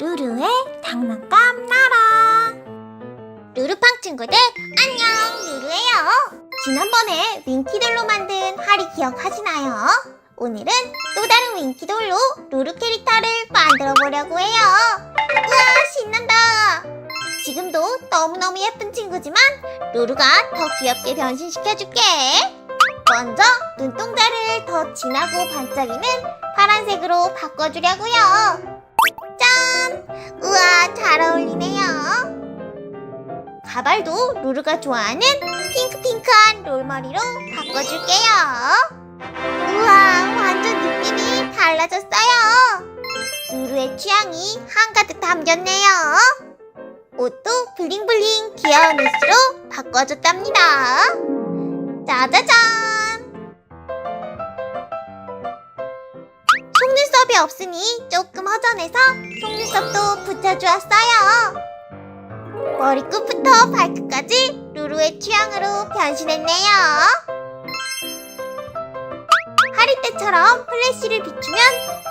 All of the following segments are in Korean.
루루의 장난감 나라. 루루팡 친구들 안녕. 루루예요. 지난번에 윙키돌로 만든 하리 기억하시나요? 오늘은 또 다른 윙키돌로 루루 캐릭터를 만들어 보려고 해요. 우와 신난다. 지금도 너무너무 예쁜 친구지만 루루가 더 귀엽게 변신시켜줄게. 먼저 눈동자를 더 진하고 반짝이는 파란색으로 바꿔주려고요 짠! 우와, 잘 어울리네요. 가발도 루루가 좋아하는 핑크핑크한 롤머리로 바꿔줄게요. 우와, 완전 느낌이 달라졌어요. 루루의 취향이 한가득 담겼네요. 옷도 블링블링 귀여운 옷으로 바꿔줬답니다. 짜자잔! 속눈썹이 없으니 조금 허전해서 속눈썹도 붙여주었어요. 머리끝부터 발끝까지 루루의 취향으로 변신했네요. 하리 때처럼 플래시를 비추면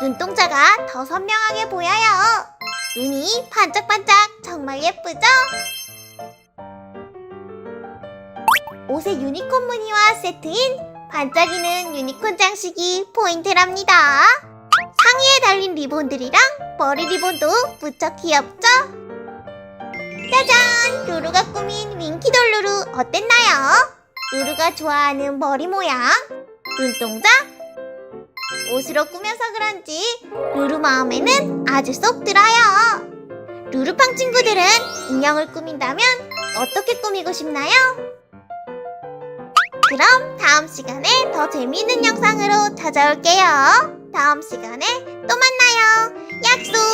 눈동자가 더 선명하게 보여요. 눈이 반짝반짝 정말 예쁘죠? 옷의 유니콘 무늬와 세트인 반짝이는 유니콘 장식이 포인트랍니다. 리본들이랑 머리 리본도 무척 귀엽죠? 짜잔! 루루가 꾸민 윙키돌 루루 어땠나요? 루루가 좋아하는 머리 모양, 눈동자, 옷으로 꾸며서 그런지 루루 마음에는 아주 쏙 들어요. 루루팡 친구들은 인형을 꾸민다면 어떻게 꾸미고 싶나요? 그럼 다음 시간에 더 재미있는 영상으로 찾아올게요. 다음 시간에 또 만나요. 약속!